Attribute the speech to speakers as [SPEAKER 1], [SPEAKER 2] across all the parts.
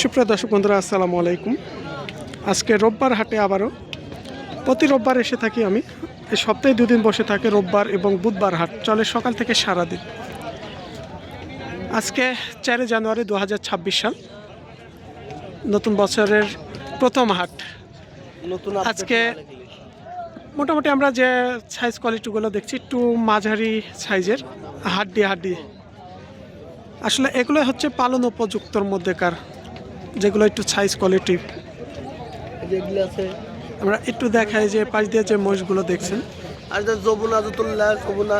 [SPEAKER 1] সুপ্রিয় দর্শক বন্ধুরা আসসালামু আলাইকুম। আজকে রোববার হাটে আবারও প্রতি রোববার এসে থাকি আমি। এই সপ্তাহে দুদিন বসে থাকে রোববার এবং বুধবার হাট চলে সকাল থেকে সারাদিন। আজকে চারই জানুয়ারি দু হাজার ছাব্বিশ সাল নতুন বছরের প্রথম হাট।
[SPEAKER 2] নতুন
[SPEAKER 1] আজকে মোটামুটি আমরা যে সাইজ কোয়ালিটিগুলো দেখছি একটু মাঝারি সাইজের হাড্ডি হাড্ডি আসলে এগুলো হচ্ছে পালন উপযুক্তর মধ্যেকার যেগুলো একটু সাইজ কোয়ালিটি আমরা একটু দেখাই যে পাশ দিয়ে যে মোষগুলো দেখছেন।
[SPEAKER 2] আর যে জতুল্লা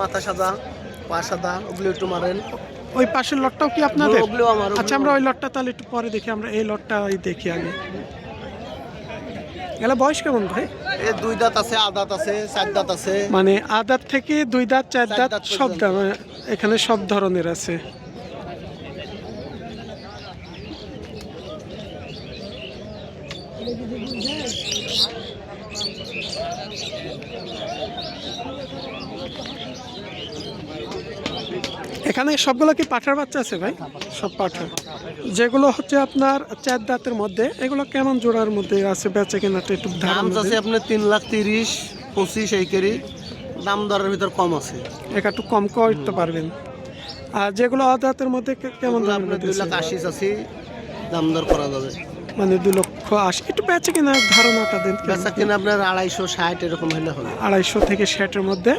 [SPEAKER 2] মাথা সাদা পা সাদা ওগুলো একটু মারেন।
[SPEAKER 1] ওই পাশের লটটাও কি আপনাদের? আচ্ছা আমরা ওই লটটা তাহলে একটু পরে দেখি আমরা এই লটটা ওই দেখি আগে। এগুলো বয়স কেমন ভাই?
[SPEAKER 2] এই দুই দাঁত আছে আদাত আছে চার দাঁত আছে।
[SPEAKER 1] মানে আদাত থেকে দুই দাঁত চার দাঁত
[SPEAKER 2] দাঁত
[SPEAKER 1] সব দাম এখানে সব ধরনের আছে। এখানে সবগুলো কি পাঠার বাচ্চা আছে ভাই? সব পাঠা যেগুলো হচ্ছে আপনার চার দাঁতের মধ্যে এগুলো কেমন জোড়ার মধ্যে আছে বেচে কেনাটা একটু
[SPEAKER 2] দাম আছে আপনার তিন লাখ তিরিশ পঁচিশ এই কেরি। দাম দরের ভিতর কম আছে।
[SPEAKER 1] এক একটু কম করতে পারবেন। আর যেগুলো আদাতের মধ্যে কেমন দাম
[SPEAKER 2] দুই লাখ আশি আছে দাম দর করা যাবে।
[SPEAKER 1] মানে দু লক্ষ আশি। একটু বেচে কিনা ধারণাটা দেন
[SPEAKER 2] বেচা কিনা আপনার আড়াইশো ষাট এরকম হলে হবে।
[SPEAKER 1] আড়াইশো থেকে ষাটের মধ্যে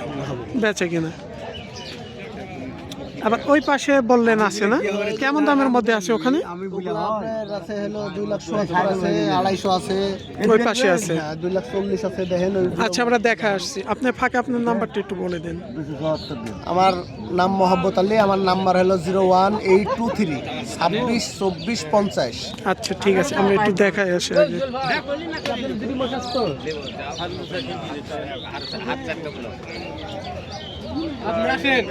[SPEAKER 1] বেচে কিনা। আবার ওই পাশে বললেন আছে না? কেমন দামের মধ্যে আছে ওখানে?
[SPEAKER 2] আছে হলো দুই লাখ সত্তর আছে আড়াইশো আছে।
[SPEAKER 1] ওই পাশে আছে।
[SPEAKER 2] হ্যাঁ দুই লাখ চল্লিশ আছে দেখেন
[SPEAKER 1] আচ্ছা আমরা দেখা আসছি। আপনার ফাঁকে আপনার নাম্বারটা একটু বলে দেন।
[SPEAKER 2] আমার নাম মোহাম্মদ আলী আমার নাম্বার হলো zero one eight two three ছাব্বিশ চব্বিশ পঞ্চাশ।
[SPEAKER 1] আচ্ছা ঠিক আছে আমরা একটু দেখাই আসি আগে। এই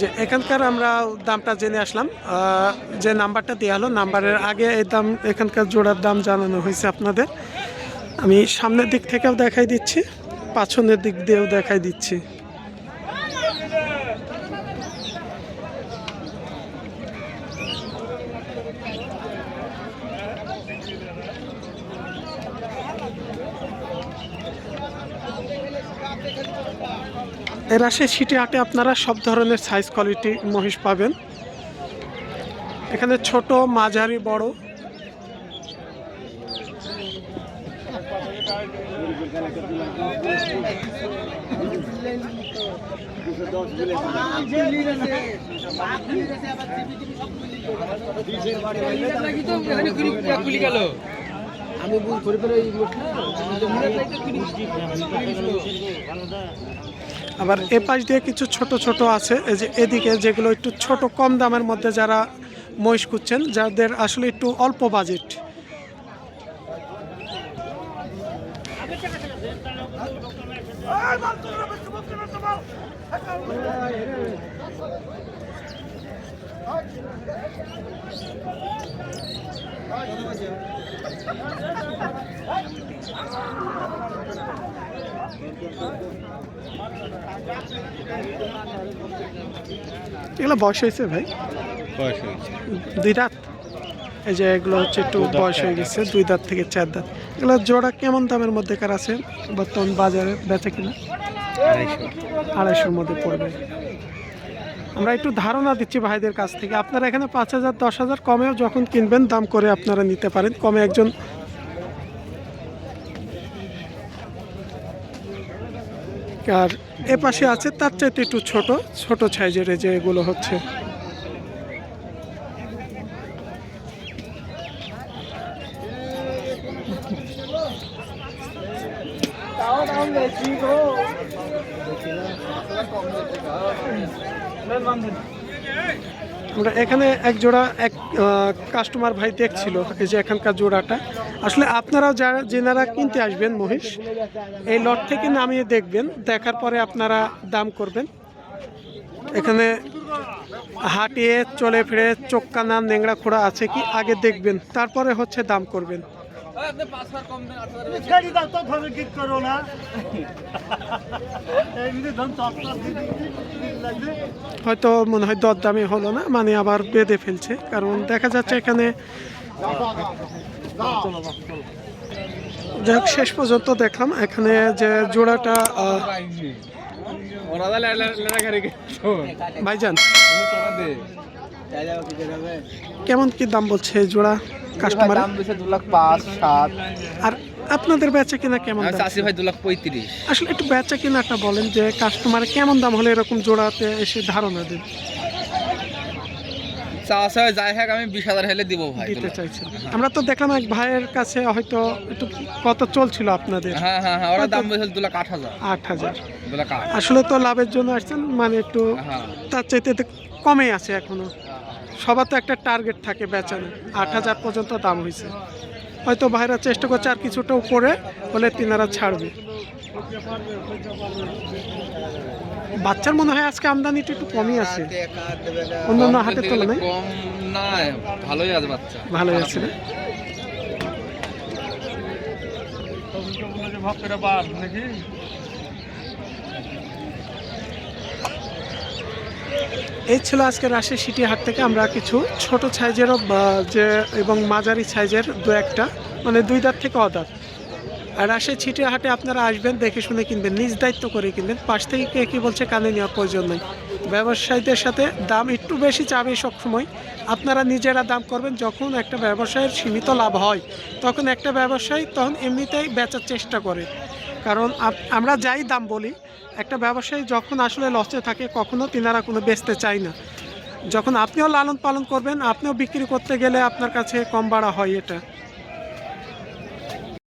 [SPEAKER 1] যে এখানকার আমরা দামটা জেনে আসলাম যে নাম্বারটা দেওয়া হলো, নাম্বারের আগে এই দাম, এখানকার জোড়ার দাম জানানো হয়েছে আপনাদের। আমি সামনের দিক থেকেও দেখাই দিচ্ছি, পাছনের দিক দিয়েও দেখাই দিচ্ছি। এর আসে সিটি হাটে আপনারা সব ধরনের সাইজ কোয়ালিটি মহিষ পাবেন। এখানে ছোট, মাঝারি, বড়।
[SPEAKER 2] আমি ভুল করে ফেলে
[SPEAKER 1] আবার এ পাশ দিয়ে কিছু ছোট ছোট আছে। এই যে এদিকে যেগুলো একটু ছোট, কম দামের মধ্যে যারা মহিষ খুঁজছেন, যাদের আসলে একটু অল্প বাজেট। এগুলো বয়স হয়েছে ভাই?
[SPEAKER 3] বয়স হয়েছে।
[SPEAKER 1] দুই দাঁত? এই যে এগুলো হচ্ছে একটু বয়স হয়ে গেছে দুই দাঁত থেকে চার দাঁত। এগুলো জোড়া কেমন দামের মধ্যেকার আছে? বর্তমান বাজারে বেচে কিনা? আড়াইশোর মধ্যে পড়বে। আমরা একটু ধারণা দিচ্ছি ভাইদের কাছ থেকে। আপনারা এখানে পাঁচ হাজার দশ হাজার কমেও যখন কিনবেন দাম করে আপনারা নিতে পারেন। কমে একজন আর এ পাশে আছে তার চাইতে একটু ছোট ছোট সাইজের যে এগুলো হচ্ছে। আমরা এখানে এক জোড়া, এক কাস্টমার ভাই দেখছিল এই যে এখানকার জোড়াটা। আসলে আপনারাও যারা যেনারা কিনতে আসবেন মহিষ, এই লট থেকে নামিয়ে দেখবেন, দেখার পরে আপনারা দাম করবেন। এখানে হাঁটিয়ে, চলে ফিরে, চোখ কানা নেংড়া খোড়া আছে কি, আগে দেখবেন, তারপরে হচ্ছে দাম করবেন।
[SPEAKER 4] দাও তো ধরে কি করো না।
[SPEAKER 1] হয়তো মনে হয় দরদামি হলো না মানে আবার বেঁধে ফেলছে, কারণ দেখা যাচ্ছে এখানে যাক, শেষ পর্যন্ত দেখলাম, এখানে যে জোড়াটা ভাইজান, কেমন কি দাম বলছে জোড়া? কাস্টমার
[SPEAKER 5] দাম দিচ্ছে দু লাখ পাঁচ সাত।
[SPEAKER 1] আর আপনাদের বেচা কিনা কেমন?
[SPEAKER 5] চাষি ভাই দু লাখ পঁয়ত্রিশ।
[SPEAKER 1] আসলে একটু বেচা কিনাটা বলেন যে কাস্টমার কেমন দাম হলে এরকম জোড়াতে এসে ধারণা দেন।
[SPEAKER 5] চাষা যাই হোক আমি বিশ হাজার হলে দিব ভাই
[SPEAKER 1] দিতে চাইছেন। আমরা তো দেখলাম এক ভাইয়ের কাছে হয়তো একটু কত চলছিল আপনাদের।
[SPEAKER 5] হ্যাঁ হ্যাঁ হ্যাঁ ওরা দাম বলছিল দু লাখ আট হাজার।
[SPEAKER 1] আট হাজার। আসলে তো লাভের জন্য আসছেন মানে একটু তার চাইতে কমে আছে এখনও। সবার তো একটা টার্গেট থাকে বেচানো আট হাজার পর্যন্ত দাম হয়েছে। হয়তো ভাইরা চেষ্টা করছে আর কিছুটা উপরে হলে তিনারা ছাড়বে। বাচ্চার মনে হয় আজকে আমদানিটা একটু কমই আছে। অন্যান্য হাটের তুলনায়?
[SPEAKER 5] ভালোই আছে বাচ্চা।
[SPEAKER 1] ভালোই আছে না? এই ছিল আজকে রাজশাহী সিটি হাট থেকে আমরা কিছু ছোট সাইজেরও যে এবং মাঝারি সাইজের দু একটা মানে দুই দাঁত থেকে অদাঁত। আর রাজশাহী ছিটে হাটে আপনারা আসবেন, দেখে শুনে কিনবেন, নিজ দায়িত্ব করে কিনবেন। পাশ থেকে কে কী বলছে কানে নেওয়ার প্রয়োজন নেই। ব্যবসায়ীদের সাথে দাম একটু বেশি চাবে সবসময়। আপনারা নিজেরা দাম করবেন, যখন একটা ব্যবসায়ের সীমিত লাভ হয়, তখন একটা ব্যবসায়ী তখন এমনিতেই বেচার চেষ্টা করে। কারণ আমরা যাই দাম বলি, একটা ব্যবসায়ী যখন আসলে লসে থাকে কখনও তিনারা কোনো বেচতে চায় না। যখন আপনিও লালন পালন করবেন, আপনিও বিক্রি করতে গেলে আপনার কাছে কম বাড়া হয় এটা।